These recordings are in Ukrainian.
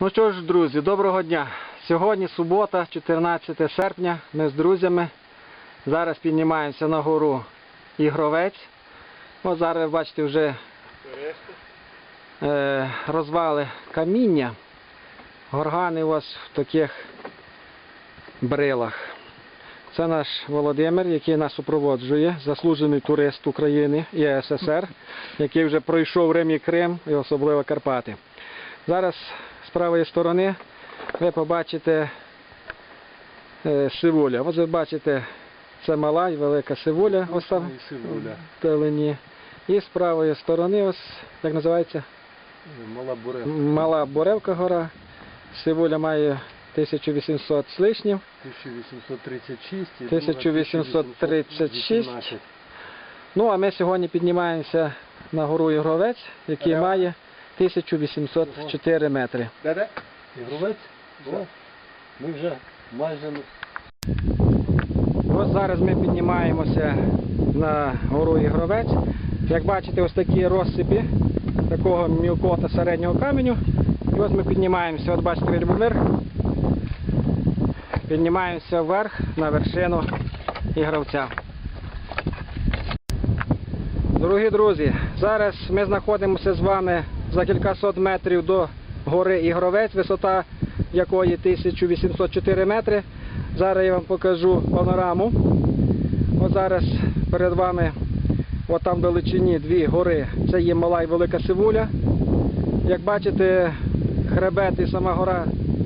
Ну що ж, друзі, доброго дня. Сьогодні субота, 14 серпня. Ми з друзями зараз піднімаємося на гору Ігровець. От зараз бачите вже е, розвали каміння. Горгани у вас в таких брилах. Це наш Володимир, який нас супроводжує, заслужений турист України і СССР, який вже пройшов Рим і Крим, і особливо Карпати. Зараз з правої сторони ви побачите е, сивуля. Ось ви бачите, це мала і велика сивуля, ось там в долині. І з правої сторони, ось як називається, Мала буревка. мала Боревка гора. Сивуля має 1800 з лишнім. 1836 1836. Ну а ми сьогодні піднімаємося на гору Ігровець, який має 1804 метри. Де-де? Ігровець? Ми вже майже Ось зараз ми піднімаємося на гору Ігровець. Як бачите, ось такі розсипі такого мілкота середнього каменю. І ось ми піднімаємося, от бачите, Любомир. Піднімаємося вверх на вершину Ігровця. Дорогі друзі, зараз ми знаходимося з вами за кількасот метрів до гори Ігровець, висота якої 1804 метри. Зараз я вам покажу панораму. Ось зараз перед вами, от там в величині дві гори. Це є мала і велика сивуля. Як бачите, хребет і сама гора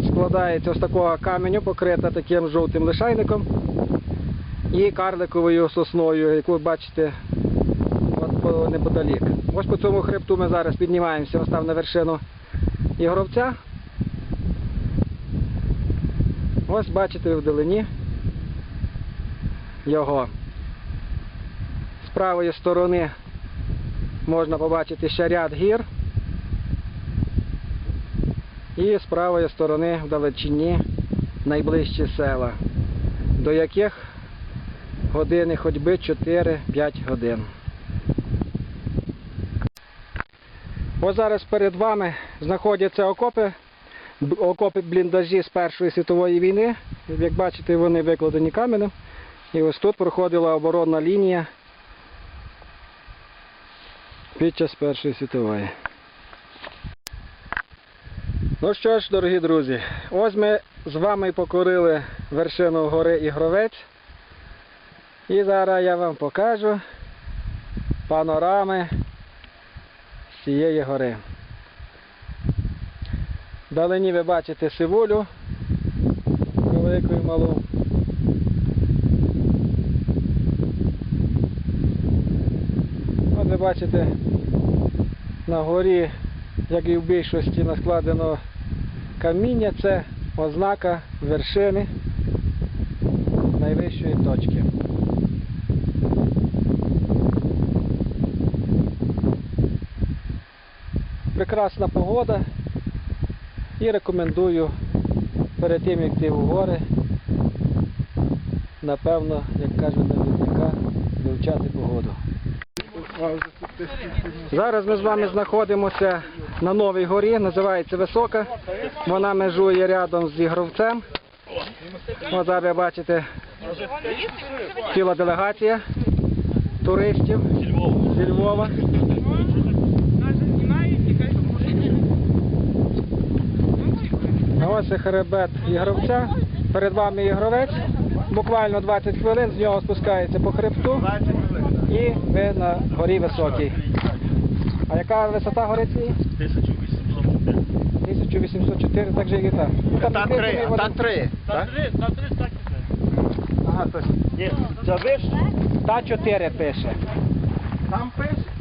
складається з такого каменю, покрита таким жовтим лишайником і карликовою сосною, яку ви бачите неподалік. Ось по цьому хребту ми зараз піднімаємося ось там на вершину Ігровця. Ось бачите ви вдалині його. З правої сторони можна побачити ще ряд гір. І з правої сторони вдалечині найближчі села, до яких години ходьби 4-5 годин. Ось зараз перед вами знаходяться окопи, окопи бліндажі з Першої світової війни. Як бачите, вони викладені каменем. І ось тут проходила оборонна лінія під час Першої світової. Ну що ж, дорогі друзі, ось ми з вами покорили вершину гори Ігровець. І зараз я вам покажу панорами цієї гори. Вдалині ви бачите сивулю велику і малу. От ви бачите на горі, як і в більшості наскладено каміння, це ознака вершини найвищої точки. Прекрасна погода і рекомендую перед тим як йти в гори, напевно, як кажуть навідника, вивчати погоду. Зараз ми з вами знаходимося на новій горі, називається Висока. Вона межує рядом з Ігровцем. Ось зараз ви бачите ціла делегація туристів зі Львова. Ось і хребет Ігровця. Перед вами Ігровець. Буквально 20 хвилин з нього спускається по хребту і ви на горі високій. А яка висота гори цієї? 1804, так же і та. Ну, Та три, та три. Та три, та три так. Ага, то ні. Це виш? Та 4 пише. Там пише?